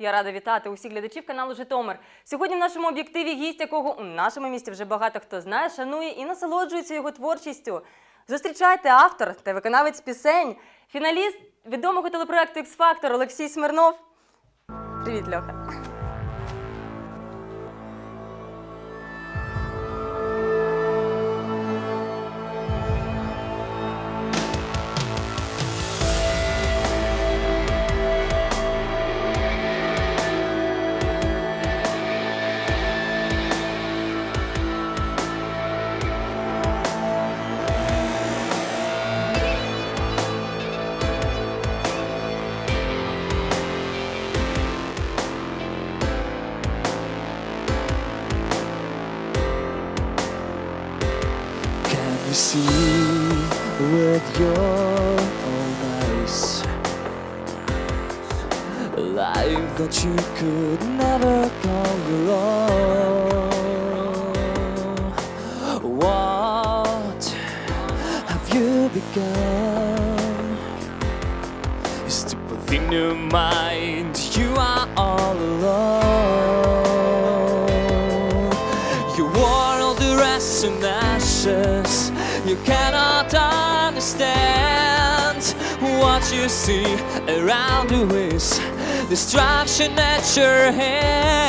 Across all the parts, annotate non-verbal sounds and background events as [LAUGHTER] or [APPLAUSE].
Я рада вітати усіх глядачів каналу Житомир. Сьогодні в нашому об'єктиві гість, якого у нашому місті вже багато хто знає, шанує і насолоджується його творчістю. Зустрічайте автор та виконавець пісень, фіналіст відомого телепроекту X-Factor Олексій Смирнов. Привіт, Льоха. That you could never call your own? What have you become? You stupid thing to mind, you are all alone. You wore all the rest in ashes. You cannot understand what you see around you is destruction at your hand.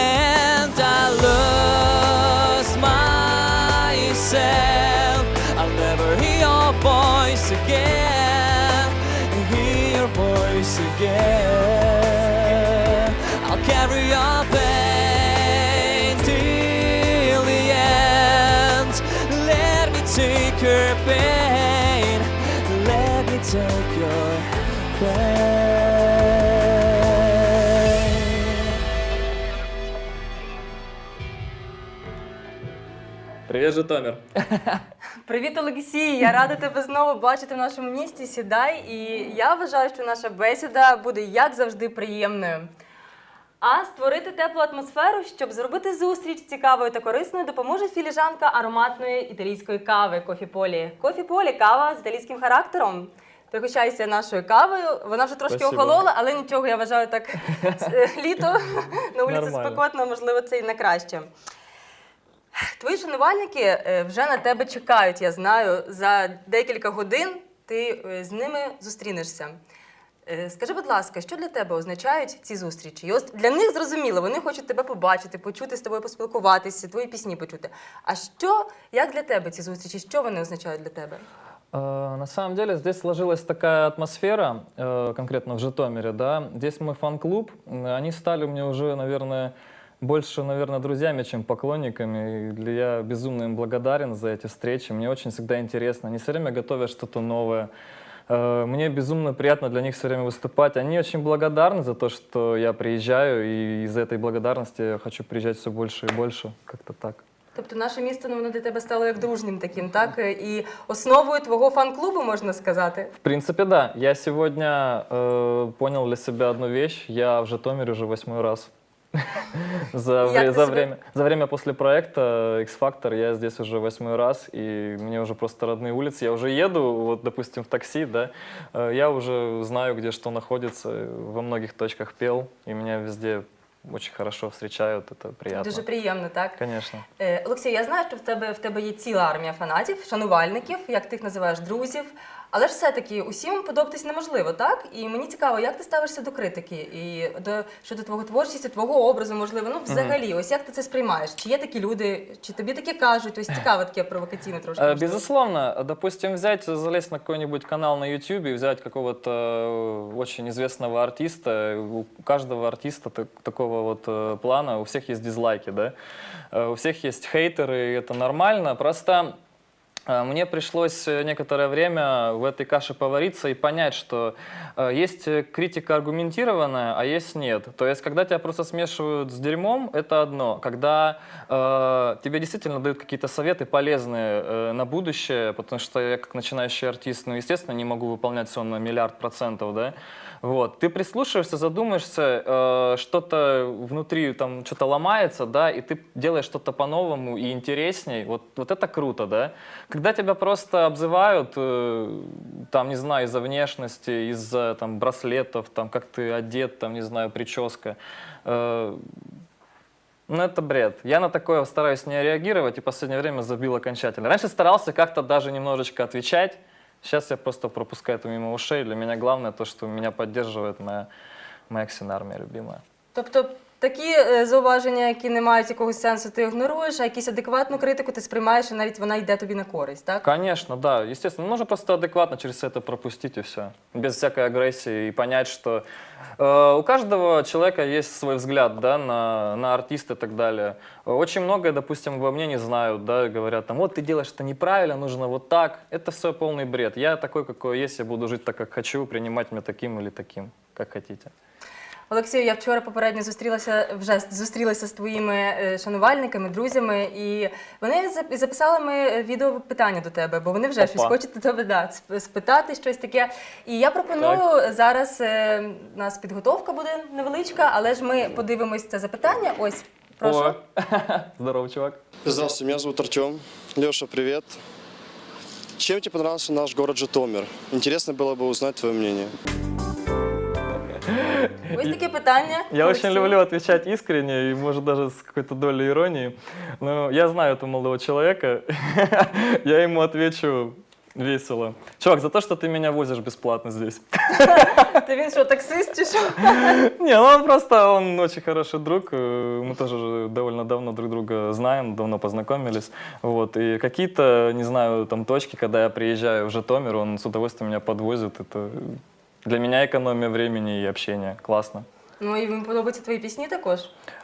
Привет, Житомир. [LAUGHS] Привіт, Олексій! Я рада тебе знову бачити в нашому місті. Сідай, і я вважаю, що наша бесіда буде як завжди приємною. А створити теплу атмосферу, щоб зробити зустріч цікавою та корисною, допоможе філіжанка ароматної італійської кави Кофі Полі. Кофі Полі кава з італійським характером. Пригощайся нашою кавою. Вона вже трошки Спасибо. охолола, але нічого, я вважаю, так [LAUGHS] [LAUGHS] літо на вулиці Нормально. спекотно, можливо, це і на краще. Твої шанувальники е, вже на тебе чекають, я знаю. За декілька годин ти е, з ними зустрінешся. Е, Скажи, будь ласка, що для тебе означають ці зустрічі? І ось для них зрозуміло, вони хочуть тебе побачити, почути з тобою поспілкуватися, твої пісні почути. А що, як для тебе ці зустрічі? Що вони означають для тебе? На самом деле здесь сложилась такая атмосфера, конкретно в Житомире, да. Здесь мой фан-клуб, они стали мне уже, наверное, больше, наверное, друзьями, чем поклонниками. И для- я безумно им благодарен за эти встречи. Мне очень всегда интересно. Они все время готовят что-то новое. Э, Мне безумно приятно для них все время выступать. Они очень благодарны за то, что я приезжаю, и из-за этой благодарности я хочу приезжать все больше и больше. Как-то так. Тобто наше місто ну, воно для тебе стало як дружнім таким, так? Е, І основою твого фан-клубу, можна сказати. В принципе, да. Я сегодня э, понял для себя одну вещь. Я в Житомире уже восьмой раз. За, Як вре- ти за себе- время, за время после проекта X-Factor я здесь уже восьмой раз, и мне уже просто родные улицы. Я уже еду, вот, допустим, в такси, да, э, я уже знаю, где что находится, во многих точках пел, и меня везде очень хорошо встречают, это приятно. Дуже приємно, так? Конечно. Е, Олексій, я знаю, що в тебе в тебе є ціла армія фанатів, шанувальників, як ти їх називаєш друзів. Але ж все-таки усім подобатись неможливо, так? І мені цікаво, як ти ставишся до критики і до щодо твого творчості, твого образу, можливо. Ну, взагалі, ось як ти це сприймаєш? Чи є такі люди, чи тобі таке кажуть? Ось цікаво таке провокаційне [CLEARS THROAT] трошки. Э, можливо. Безусловно, допустим, взять, залезть на какой-нибудь канал на YouTube и взять какого-то э, очень известного артиста. У каждого артиста так- такого вот э, плана, у всех есть дизлайки, да? Э, У всех есть хейтеры, и это нормально. Просто э, мне пришлось э, некоторое время в этой каше повариться и понять, что э, есть э, критика аргументированная, а есть нет. То есть, когда тебя просто смешивают с дерьмом, это одно. Когда э, тебе действительно дают какие-то советы полезные э, на будущее, потому что я как начинающий артист, ну, естественно, не могу выполнять все на миллиард процентов, да, Вот. Ты прислушиваешься, задумаешься, э, что-то внутри там что-то ломается, да, и ты делаешь что-то по-новому и интересней. Вот, вот это круто, да. Когда тебя просто обзывают, э, там, не знаю, из-за внешности, из-за там браслетов, там, как ты одет, там, не знаю, прическа, э, ну, это бред. Я на такое стараюсь не реагировать и в последнее время забил окончательно. Раньше старался как-то даже немножечко отвечать. Сейчас я просто пропускаю это мимо ушей. Для меня главное то, что меня поддерживает моя, моя ксенармия любимая. Тобто такі е, зауваження, які не мають якогось сенсу, ти ігноруєш, а якусь адекватну критику ти сприймаєш, і навіть вона йде тобі на користь, так? Конечно, да. Естественно, нужно просто адекватно через это пропустить и все. Без всякой агрессии и понять, что э, у каждого человека есть свой взгляд да, на, на артиста и так далее. Очень многое, допустим, обо мне не знают, да, говорят, там, вот ты делаешь это неправильно, нужно вот так. Это все полный бред. Я такой, какой есть, я буду жить так, как хочу, принимать меня таким или таким, как хотите. Олексію, я вчора попередньо зустрілася вже зустрілася з твоїми е, шанувальниками, друзями, і вони записали ми відео питання до тебе, бо вони вже Опа. щось хочуть до тебе да, спитати щось таке. І я пропоную зараз е, у нас підготовка буде невеличка, але ж ми подивимось це запитання. Ось прошу. О, [LAUGHS] здорово, чувак. Здравствуйте, меня зовут Артем. Леша, привет. Чем тебе понравился наш город Житомир? Интересно было бы узнать твое мнение. [LAUGHS] Ось таке питання. Я очень люблю отвечать искренне и, может, даже с какой-то долей иронии. Но я знаю этого молодого человека. [LAUGHS] Я ему отвечу весело. Чувак, за то, что ты меня возишь бесплатно здесь. Ти він що, таксист чи що? [LAUGHS] Не, ну он просто, он очень хороший друг. э, Мы тоже довольно давно друг друга знаем, давно познакомились. Вот. И какие-то, не знаю, там точки, когда я приезжаю в Житомир, он с удовольствием меня подвозит. Это для меня экономия времени и общения. Классно. Ну і їм подобаються твої пісні також.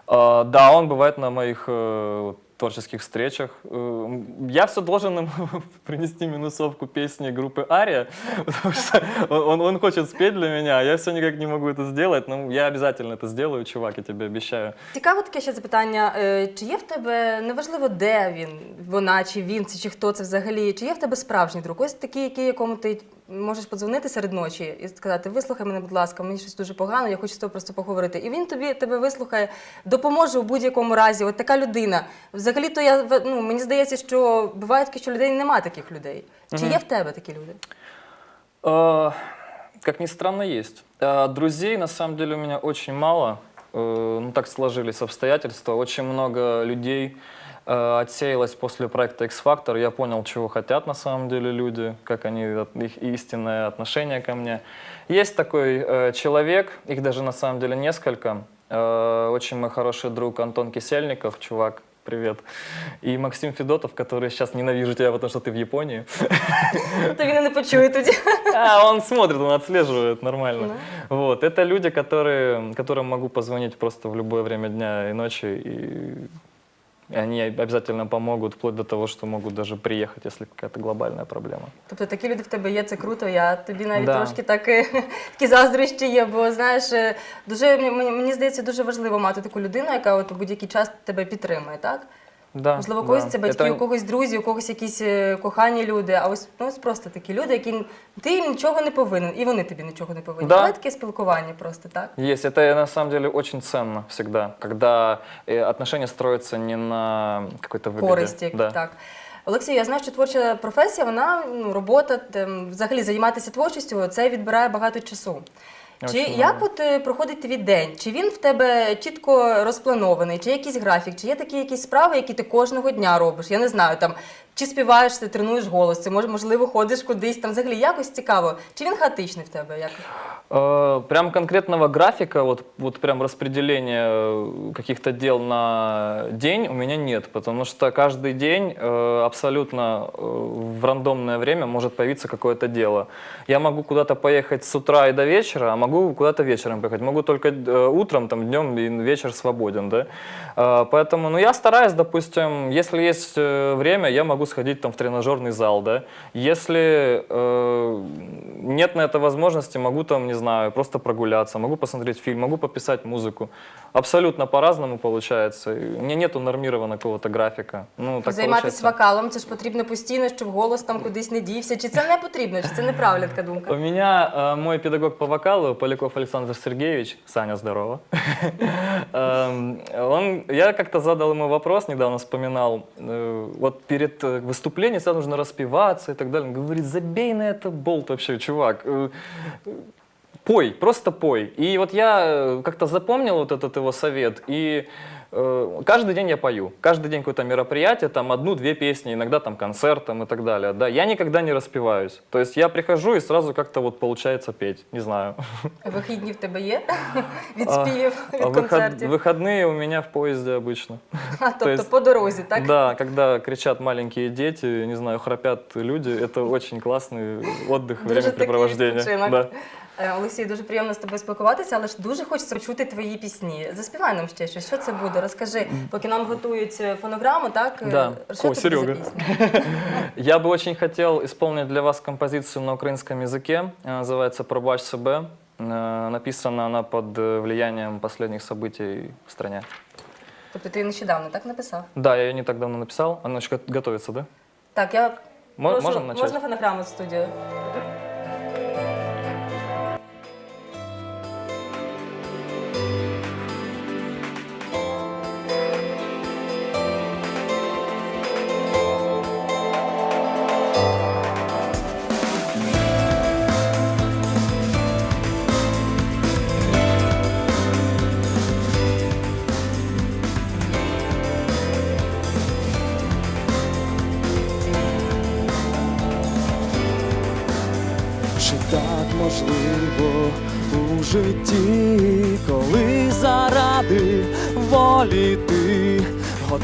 А, Да, он бывает на моих э, вот, творческих встречах. Э, Я все должен ему [LAUGHS] принести минусовку песни группы Ария, [LAUGHS] потому что он, он- он хочет спеть для меня, а я все никак не могу это сделать. Но я обязательно это сделаю, чувак, я тебе обещаю. Цікаво таке ще запитання. е, Чи є в тебе неважливо, де він, вона, чи він, це, чи хто це взагалі? Чи є в тебе справжній друг? Ось такий, який, якому ти можеш подзвонити серед ночі і сказати: вислухай мене, будь ласка, мені щось дуже погано, я хочу з тобою просто поговорити. І він тобі тебе вислухає, допоможе у будь-якому разі. От така людина. Взагалі-то я в- ну, мені здається, що буває таке, що людей немає таких людей. Чи є в тебе такі люди? Э, Как ни странно, есть. Э, Друзей, на самом деле, у меня очень мало. Э, Ну, так сложились обстоятельства. Очень много людей э, отсеялось после проекта X-Factor. Я понял, чего хотят на самом деле люди, как они, от- их истинное отношение ко мне. Есть такой э, человек, их даже на самом деле несколько. Э, Очень мой хороший друг Антон Кисельников, чувак, привет. И Максим Федотов, который сейчас ненавижу тебя, потому что ты в Японии. То він і не почує тоді. А, он смотрит, он отслеживает нормально. Вот, это люди, которые, которым могу позвонить просто в любое время дня и ночи, и и они обязательно помогут, вплоть до того, что могут даже приехать, если какая-то глобальная проблема. Тобто такі люди в тебе є, це круто. Я тобі навіть Да. трошки так е, [LAUGHS] такі заздрощі є, бо знаєш, е, дуже мені, мені здається, дуже важливо мати таку людину, яка от у будь-який час тебе підтримує, так? Да, Можливо, у когось да. це батьки, Это- у когось друзі, у когось якісь е, кохані люди, а ось, ну, ось просто такі люди, які ти їм нічого не повинен, і вони тобі нічого не повинні. Да. Буває таке спілкування просто, так? Есть, это на самом деле очень ценно всегда, когда э, отношения строятся не на какой-то выгоде. користь, як да. так. Олексій, я знаю, що творча професія, вона ну, робота, там, взагалі займатися творчістю, це відбирає багато часу. Чи як от е, проходить твій день? Чи він в тебе чітко розпланований, чи якийсь графік, чи є такі якісь справи, які ти кожного дня робиш? Я не знаю, там чи співаєш, ти тренуєш голос, чи може, можливо, ходиш кудись там взагалі якось цікаво. Чи він хаотичний в тебе? Як? Э, Прям конкретного графика, вот, вот прям распределения э, каких-то дел на день у меня нет, потому что каждый день э, абсолютно э, в рандомное время может появиться какое-то дело. Я могу куда-то поехать с утра и до вечера, а могу куда-то вечером поехать. Могу только э, утром, там, днем и вечер свободен, да. Э, Поэтому, ну, я стараюсь, допустим, если есть э, время, я могу сходить там в тренажерный зал, да. Если э, нет на это возможности, могу там, не знаю, просто прогуляться, могу посмотреть фильм, могу пописать музыку. Абсолютно по-разному получается. И У меня нету нормированного какого-то графика. Ну, так Займатися получается. вокалом, це ж потрібно постійно, щоб голос там кудись не дівся. Чи це не потрібно, чи це неправильна така думка? У меня э, мой педагог по вокалу Поляков Александр Сергеевич, Саня, здорово. Эм, [LAUGHS] Он, я как-то задал ему вопрос, недавно вспоминал, э, вот перед э, выступлением всегда нужно распеваться и так далее. Он говорит, забей на это болт вообще, чувак. Э, Пой, просто пой. И вот я э, как-то запомнил вот этот его совет, и э, каждый день я пою. Каждый день какое-то мероприятие, там одну-две песни, иногда там концерт там, и так далее. Да, я никогда не распеваюсь. То есть я прихожу и сразу как-то вот получается петь, не знаю. Вихідні в тебе є [LAUGHS] від А, співів, від А выход- концертів? выходные у меня в поезде обычно. [LAUGHS] А, тобто есть- по дорозі, так? Да, когда кричат маленькие дети, не знаю, храпят люди, это очень классный отдых, Дуже такий времяпрепровождение. відпочинок. Да. Е, Олексій, дуже приємно з тобою спілкуватися, але ж дуже хочеться почути твої пісні. Заспівай нам ще щось. Що це буде? Розкажи, поки нам готують е, фонограму, так? Е, Да. Що О, це буде за Серега. пісня? Я бы очень хотел исполнить для вас композицию на украинском языке. Она называется «Пробач себе». Э, Написана она под э, влиянием последних событий в стране. Тобто ти нещодавно так написав? Да, я ее не так давно написал. Она еще го- готовится, да? Так, я Мо- прошу, можем начать? можна фонограму в студію?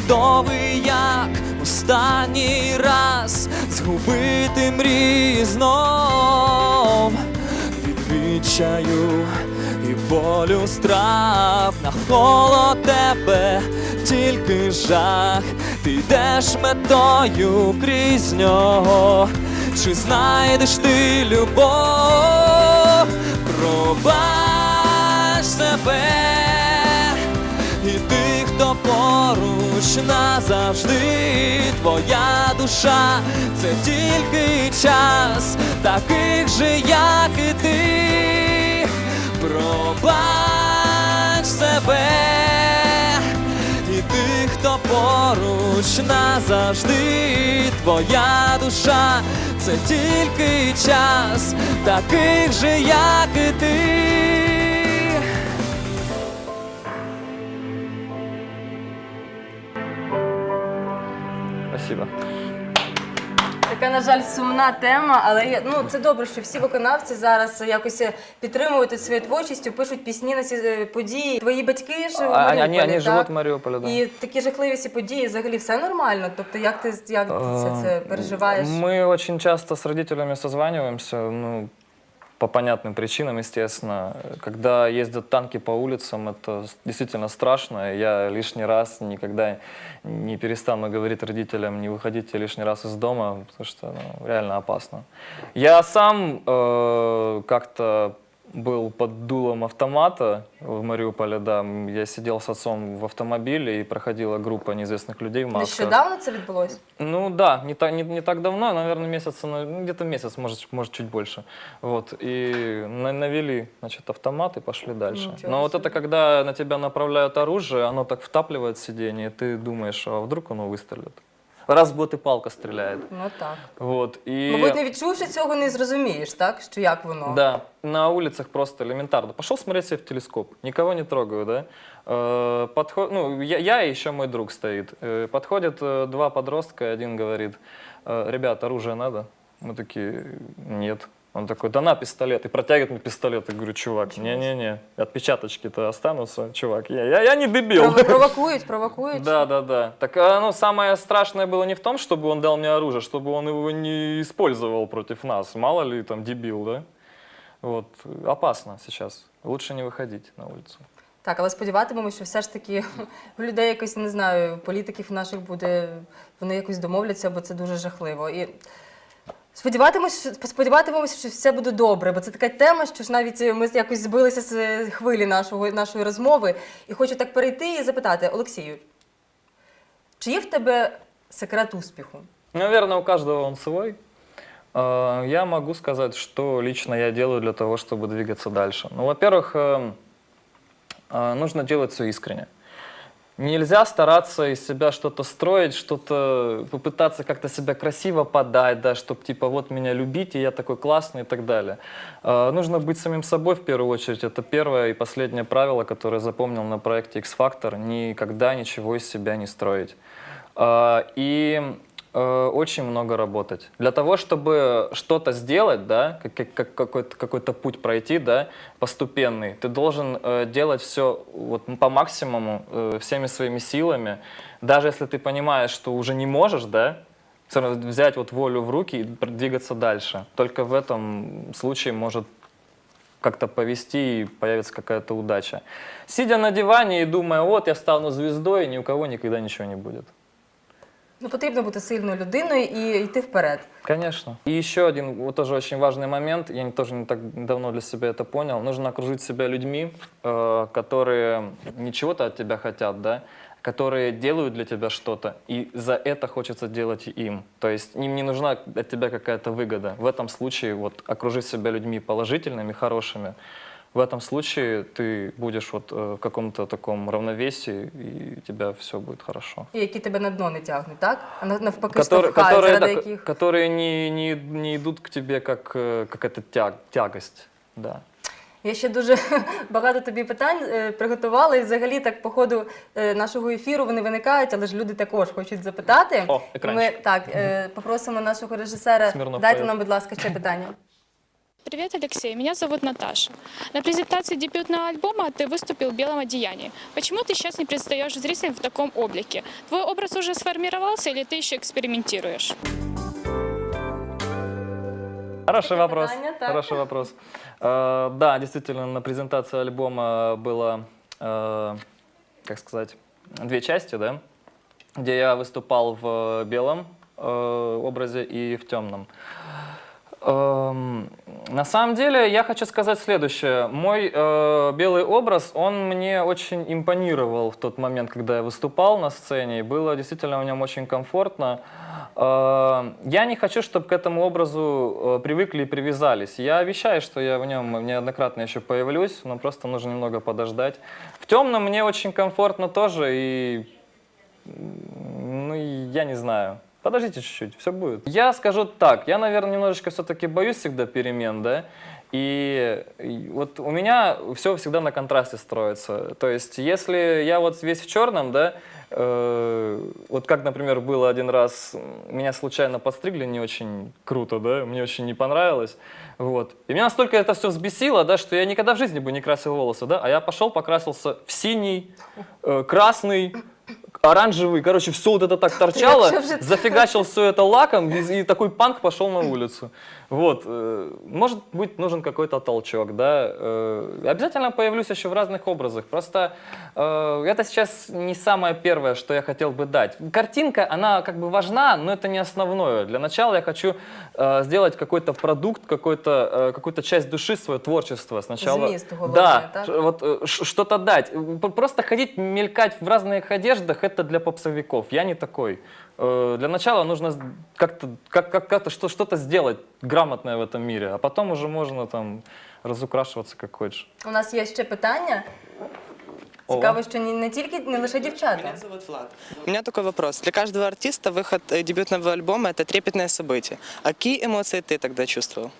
Готовий як останній раз згубити мрії знов від відчаю і болю страв навколо тебе тільки жах, ти йдеш метою крізь нього. Чи знайдеш ти любов? Пробач себе поруч назавжди. Твоя душа це тільки час, таких же, як і ти. Пробач себе і тих, хто поруч назавжди, твоя душа це тільки час, таких же, як і ти. Спасибо. Така, на жаль, сумна тема, але я- ну, це добре, що всі виконавці зараз якось підтримують своєю творчістю, пишуть пісні на ці е, події. Твої батьки ж в А, Маріуполі, Они, они так? живут в Мариуполе, да. І такі жахливі всі події, взагалі все нормально. Тобто, як ти як ти це, це переживаєш? Мы очень часто с родителями созваниваемся, ну, по понятным причинам, естественно. Когда ездят танки по улицам, это действительно страшно. Я лишний раз никогда не перестану говорить родителям, не выходите лишний раз из дома, потому что ну, реально опасно. Я сам э, как-то был под дулом автомата в Мариуполе, да. М, Я сидел с отцом в автомобиле, и проходила группа неизвестных людей в масках. Нещодавно це відбулося? Ну да, не, та, не, не так давно, наверное, месяца, на- ну, где-то месяц, может, может чуть больше. Вот, и на- навели, значит, автомат и пошли дальше. Ничего Но вот себе. это когда на тебя направляют оружие, оно так втапливает в сиденье, и ты думаешь, а вдруг оно выстрелит? Раз в год и палка стреляет. Ну так. Вот, и... Мабуть, не відчувши цього, не зрозумієш, так? Що як воно? Да, на улицах просто элементарно. Пошел смотреть себе в телескоп, никого не трогаю, да. Э, подход, ну, я, я и еще мой друг стоит. Э, подходят э, два подростка, один говорит, «Э, ребят, оружие надо? Мы такие, нет. Он такой, да на пистолет. И протягивает мне пистолет. Я говорю, чувак, не-не-не, отпечаточки-то останутся, чувак. Я, я, я не дебил. Пров- Провокують, провокують. Да, да, да. Так а, ну, самое страшное было не в том, чтобы он дал мне оружие, чтобы он его не использовал против нас. Мало ли там дебил, да? Вот, опасно сейчас. Лучше не выходить на улицу. Так, але сподіватимемося, що все ж таки [LAUGHS] у людей якось не знаю, політиків наших буде, вони якось домовляться, бо це дуже жахливо. І сподіватимемося, сподіватимемося, що все буде добре, бо це така тема, що ж навіть ми якось збилися з хвилі нашого, нашої розмови. І хочу так перейти і запитати, Олексію, чи є в тебе секрет успіху? Наверное, у каждого он свой. Э, Я могу сказать, что лично я делаю для того, чтобы двигаться дальше. Ну, во-первых, эм, э, нужно делать все искренне. Нельзя стараться из себя что-то строить, что-то попытаться как-то себя красиво подать, да, чтобы типа вот меня любите, я такой классный и так далее. Э, Нужно быть самим собой в первую очередь. Это первое и последнее правило, которое запомнил на проекте X-Factor. Никогда ничего из себя не строить. Э, И э, очень много работать. Для того, чтобы что-то сделать, да, как, как- как какой-то, какой-то путь пройти, да, поступенный, ты должен э, делать все вот, по максимуму, э, всеми своими силами. Даже если ты понимаешь, что уже не можешь, да, все равно взять вот волю в руки и двигаться дальше. Только в этом случае может как-то повести и появится какая-то удача. Сидя на диване и думая, вот я стану звездой, ни у кого никогда ничего не будет. Ну, потрібно бути сильною людиною і йти вперед. Конечно. И еще один вот тоже очень важный момент, я не- тоже не так давно для себя это понял, нужно окружить себя людьми, э, которые не чего-то от тебя хотят, да, которые делают для тебя что-то, и за это хочется делать и им. То есть им не нужна от тебя какая-то выгода. В этом случае вот окружи себя людьми положительными, хорошими. В этом случае ты будешь вот э, в каком-то таком равновесии, и у тебя все будет хорошо. І які тебе на дно не тягнуть, так? А на- навпаки, которые, штовхають, которые, заради да, яких. которые не, не, не идут к тебе как, э, как эта тяг, тягость. Да. Я ще дуже [LAUGHS] багато тобі питань е, приготувала, і взагалі так по ходу е, нашого ефіру вони виникають, але ж люди також хочуть запитати. О, Ми екранчик. так е, попросимо нашого режисера. Смірнов Дайте поет. нам, будь ласка, ще питання. Привет, Алексей. Меня зовут Наташа. На презентации дебютного альбома ты выступил в белом одеянии. Почему ты сейчас не предстаешь зрителям в таком облике? Твой образ уже сформировался или ты еще экспериментируешь? Хороший вопрос. питания, так. Хороший вопрос. Э, да, действительно, на презентации альбома было, э, как сказать, две части, да, где я выступал в белом э, образе и в темном. Эм, На самом деле, я хочу сказать следующее. Мой э, белый образ, он мне очень импонировал в тот момент, когда я выступал на сцене. Было действительно в нем очень комфортно. Э, Я не хочу, чтобы к этому образу э, привыкли и привязались. Я обещаю, что я в нем неоднократно еще появлюсь, но просто нужно немного подождать. В темном мне очень комфортно тоже, и ну, я не знаю. Подождите чуть-чуть, все будет. Я скажу так, я, наверное, немножечко все-таки боюсь всегда перемен, да, и, вот у меня все всегда на контрасте строится. То есть, если я вот весь в черном, да, э, вот как, например, было один раз, меня случайно подстригли не очень круто, да, мне очень не понравилось, вот. И меня настолько это все взбесило, да, что я никогда в жизни бы не красил волосы, да, а я пошел, покрасился в синий, э, красный, оранжевый, короче, все вот это так торчало, [LAUGHS] зафигачил все это лаком, и, и такой панк пошел на улицу. Вот, э, может быть, нужен какой-то толчок, да. Э, обязательно появлюсь еще в разных образах. Просто э, это сейчас не самое первое, что я хотел бы дать. Картинка, она как бы важна, но это не основное. Для начала я хочу сделать какой-то продукт, какой-то, какую-то часть души, свое творчество сначала. Головне, да, так? вот что-то дать. Просто ходить, мелькать в разных одеждах, это для попсовиков. Я не такой. Э, Для начала нужно с- как-то как, как, как-то что, что-то сделать грамотное в этом мире, а потом уже можно там разукрашиваться как хочешь. У нас є ще питання. О. Цікаво, що не, не тільки не лише дівчата. Меня зовут Влад. У меня такой вопрос. Для каждого артиста выход э, дебютного альбома – это трепетное событие. А какие эмоции ты тогда чувствовал?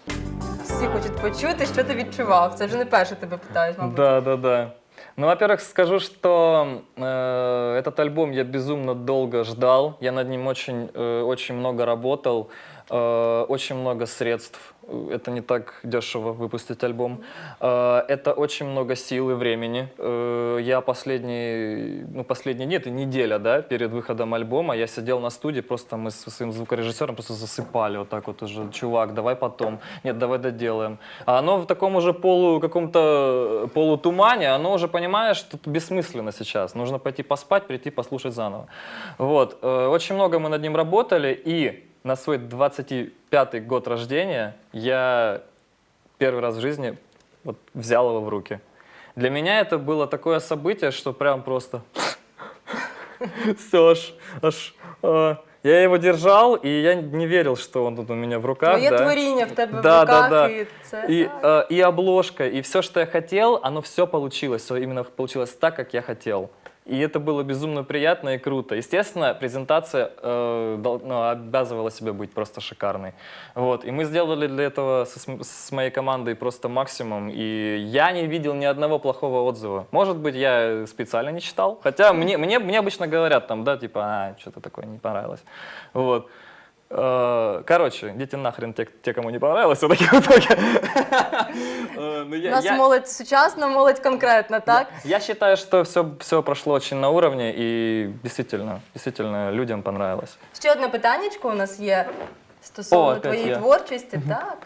Всі хочуть почути, що ти відчував. Це вже не перше тебе питають, мабуть. Да, да, да. Ну, во-первых, скажу, что э, этот альбом я безумно долго ждал. Я над ним очень, э, очень много работал, э, очень много средств. Это не так дешево выпустить альбом. Э, это очень много сил и времени. Э, я последний, ну, последний, нет, и неделя, да, перед выходом альбома, я сидел на студии, просто мы со своим звукорежиссером просто засыпали вот так вот уже. Чувак, давай потом. Нет, давай доделаем. А оно в таком уже полу, каком-то полутумане, оно уже, понимаешь, тут бессмысленно сейчас. Нужно пойти поспать, прийти послушать заново. Вот. Э, Очень много мы над ним работали, и на свой 25-й год рождения я первый раз в жизни вот взял его в руки. Для меня это было такое событие, что прям просто [LAUGHS] все аж, аж а, Я его держал, и я не верил, что он тут у меня в руках. Твоє да. творіння в тебе Да, в да, руках, да. і це И, так. э, и обложка, и все, что я хотел, оно все получилось. Всё именно получилось так, как я хотел. И это было безумно приятно и круто. Естественно, презентация э, дол- ну, обязывала себя быть просто шикарной. Вот. И мы сделали для этого со- с, м- с моей командой просто максимум. И я не видел ни одного плохого отзыва. Может быть, я специально не читал. Хотя мне, мне, мне обычно говорят там, да, типа, а, что-то такое не понравилось. Вот. Э, Короче, идите нахрен те, те, кому не понравилось, все-таки в итоге. У нас молодь сучасна, молодь конкретно, так? Я считаю, что все, все прошло очень на уровне, и действительно, действительно людям понравилось. Ще одне питаннячко у нас є стосовно твоєї творчості. Так.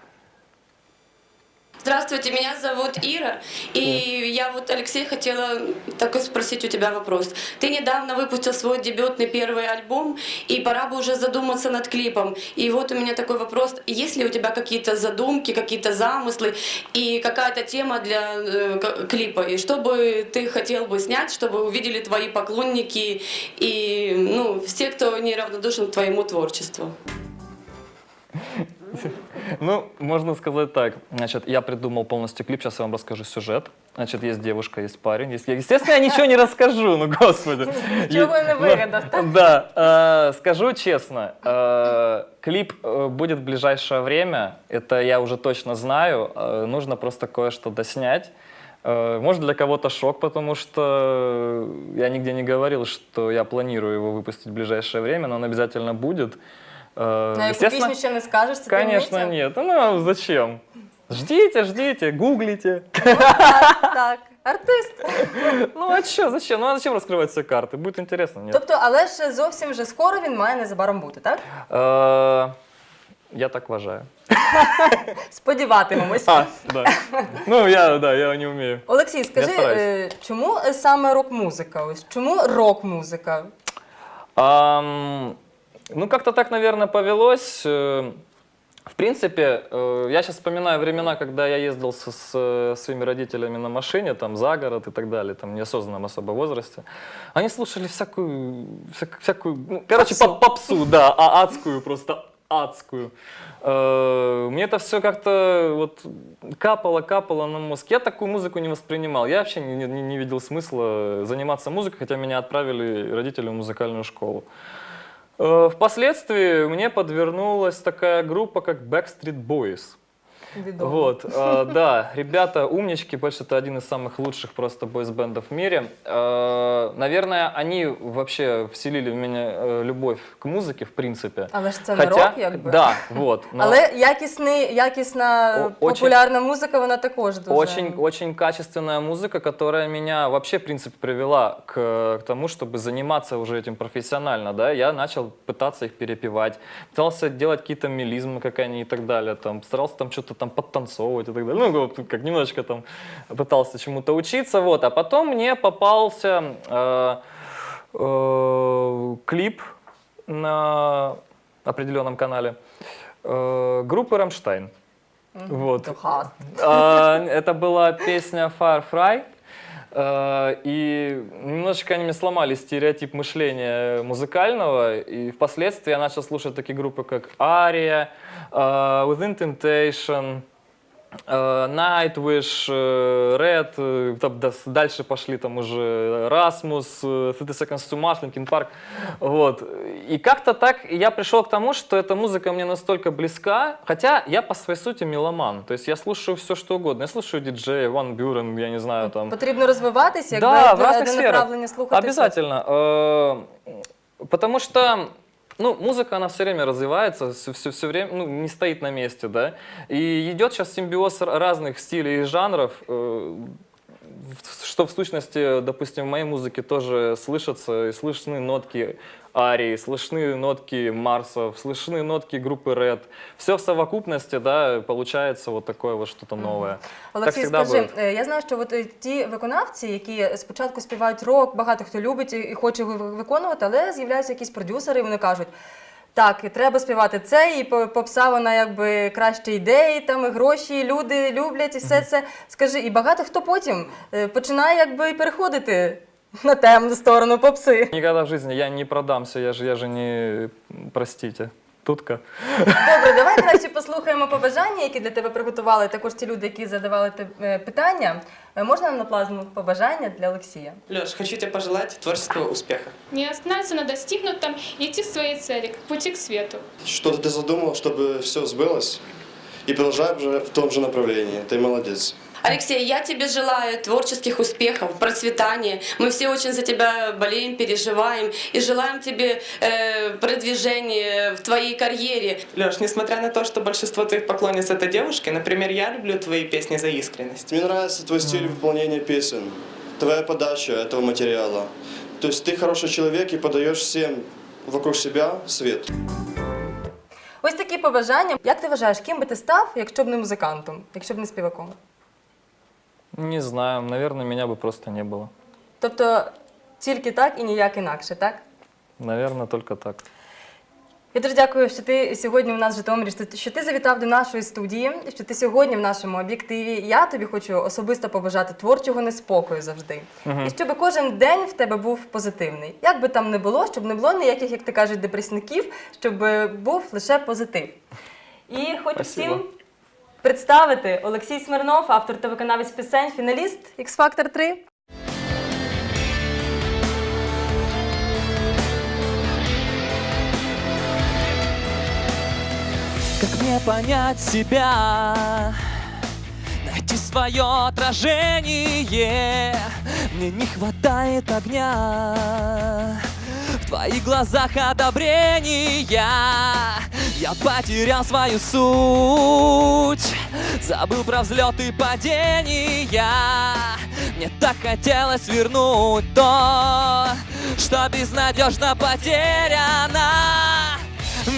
Здравствуйте, меня зовут Ира, и я вот, Алексей, хотела такой спросить у тебя вопрос. Ты недавно выпустил свой дебютный первый альбом, и пора бы уже задуматься над клипом. И вот у меня такой вопрос, есть ли у тебя какие-то задумки, какие-то замыслы и какая-то тема для э, клипа? И что бы ты хотел бы снять, чтобы увидели твои поклонники и ну, все, кто неравнодушен к твоему творчеству? [LAUGHS] Ну, можно сказать так. Значит, я придумал полностью клип, сейчас я вам расскажу сюжет. Значит, есть девушка, есть парень. Есть... Естественно, я ничего не расскажу, ну, господи. Не вигадав, ну, Да, э, скажу честно, э, клип э, будет в ближайшее время, это я уже точно знаю, нужно просто кое-что доснять. Может, для кого-то шок, потому что я нигде не говорил, что я планирую его выпустить в ближайшее время, но он обязательно будет. Э, На яку естественно- пісню ще не скажеш, це Конечно, таємниця? нет. Ну, а зачем? Ждите, ждите, гуглите. Так, так. Артист. Ну, а что, зачем? Ну, а зачем раскрывать все карты? Будет интересно, нет? Тобто, але ж зовсім вже скоро він має незабаром бути, так? Э, Я так вважаю. Сподіватимемось. А, да. Ну, я, да, я не умею. Олексій, скажи, стараюсь. е, чому е, саме рок-музика? Ось чому рок-музика? Ам, ну, как-то так, наверное, повелось. Э, В принципе, э, я сейчас вспоминаю времена, когда я ездил со- с э, своими родителями на машине, там, за город и так далее, там, в неосознанном особо возрасте. Они слушали всякую, всяк- всякую, ну, короче, Попсу. поп- попсу, да, а адскую, просто адскую. Мне это все как-то вот капало, капало на мозг. Я такую музыку не воспринимал. Я вообще не, не- не видел смысла заниматься музыкой, хотя меня отправили родители в музыкальную школу. Э, Впоследствии мне подвернулась такая группа, как Backstreet Boys. Відомо. Вот, э, да, ребята умнички, больше это один из самых лучших просто бойсбендов в мире. Э, наверное, они вообще вселили в меня э, любовь к музыке, в принципе. Але ж це не Хотя, рок, якби. да, вот. но Але якісний, якісна О- очень- популярна музика, вона також дуже. Очень, очень качественная музыка, которая меня вообще, в принципе, привела к, к тому, чтобы заниматься уже этим профессионально, да, я начал пытаться их перепевать, пытался делать какие-то мелизмы, как они и так далее, там, старался там что-то там подтанцовывать и так далее, ну, как немножечко там пытался чему-то учиться, вот, а потом мне попался э, э, клип на определенном канале э, группы «Рамштайн». Вот. А, Это была песня Firefly. А, И немножечко они мне сломали стереотип мышления музыкального. И впоследствии я начал слушать такие группы, как Aria, а, Within Temptation, а, Nightwish, э, Red, э, там дас- дальше пошли там уже Rasmus, э, 30 Seconds to Mars, Linkin Park. Вот. И как-то так я пришел к тому, что эта музыка мне настолько близка, хотя я по своей сути меломан. То есть я слушаю все, что угодно. Я слушаю диджея, Ван Бюрен, я не знаю, там... Потрібно розвиватися, якби Да, в де- разных де сферах. направлення слухати. Обязательно. Э, Потому что ну, музыка, она все время развивается, все, все, все время, ну, не стоит на месте, да. И идет сейчас симбиоз р- разных стилей и жанров, э, в- что в сущности, допустим, в моей музыке тоже слышатся, и слышны нотки Арии, слышны нотки Марсов, слышны нотки группы Red. Все в совокупности, да, получается вот такое вот что-то новое. Олексій, всегда скажи, будет. е, я знаю, що от е, ті виконавці, які спочатку співають рок, багато хто любить і і хоче його ви- виконувати, але з'являються якісь продюсери, і вони кажуть. Так, і треба співати це, і по- попса вона якби краще ідеї, там і гроші, і люди люблять, і все це. Скажи, і багато хто потім е, починає якби переходити на темну сторону попси. Никогда в жизни я не продамся, я же, я же не, простите, тутка. Добре, давай краще послухаємо побажання, які для тебе приготували також ті люди, які задавали тебе питання. Е, Можна на плазму побажання для Олексія? Леш, хочу тебе пожелать творческого успеха. Не останавливаться на достигнутом и идти к своей цели, к пути к свету. Что-то ты задумал, чтобы все сбылось? И продолжай уже в том же направлении. Ты молодец. Алексей, я тебе желаю творческих успехов, процветания. Мы все очень за тебя болеем, переживаем и желаем тебе э, продвижения в твоей карьере. Леш, несмотря на то, что большинство твоих поклонниц это девушки, например, я люблю твои песни за искренность. Мне нравится твой стиль выполнения песен, твоя подача этого материала. То есть ты хороший человек и подаешь всем вокруг себя свет. Ось такі побажання. Як ти вважаєш, ким би ти став, якщо б не музикантом, якщо б не співаком? Не знаю, наверное, меня бы просто не было. Тобто тільки так і ніяк інакше, так? Наверное, только так. Я дуже дякую, що ти сьогодні у нас в Житомирі, що ти- що ти завітав до нашої студії, що ти сьогодні в нашому об'єктиві. Я тобі хочу особисто побажати творчого неспокою завжди. І щоб кожен день в тебе був позитивний. Як би там не було, щоб не було ніяких, як ти кажеш, депресників, щоб е, був лише позитив. І хочу Спасибо. всім представити Олексій Смирнов, автор та виконавець пісень, фіналіст X Factor 3. Как мне понять себя? Найти свое отражение Мне не хватает огня В твоих глазах одобрения Я потерял свою суть Забыл про взлет и падения Мне так хотелось вернуть то Что безнадежно потеряно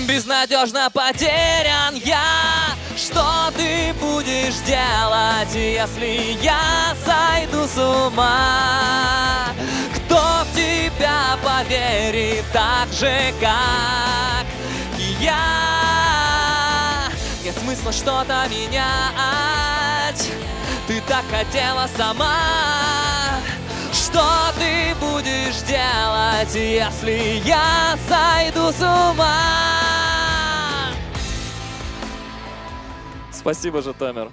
Безнадежно потерян я Что ты будешь делать, если я сойду с ума? Кто в тебя поверит так же, как я? Нет смысла что-то менять Ты так хотела сама что ты будешь делать, если я сойду с ума? Спасибо, Житомир.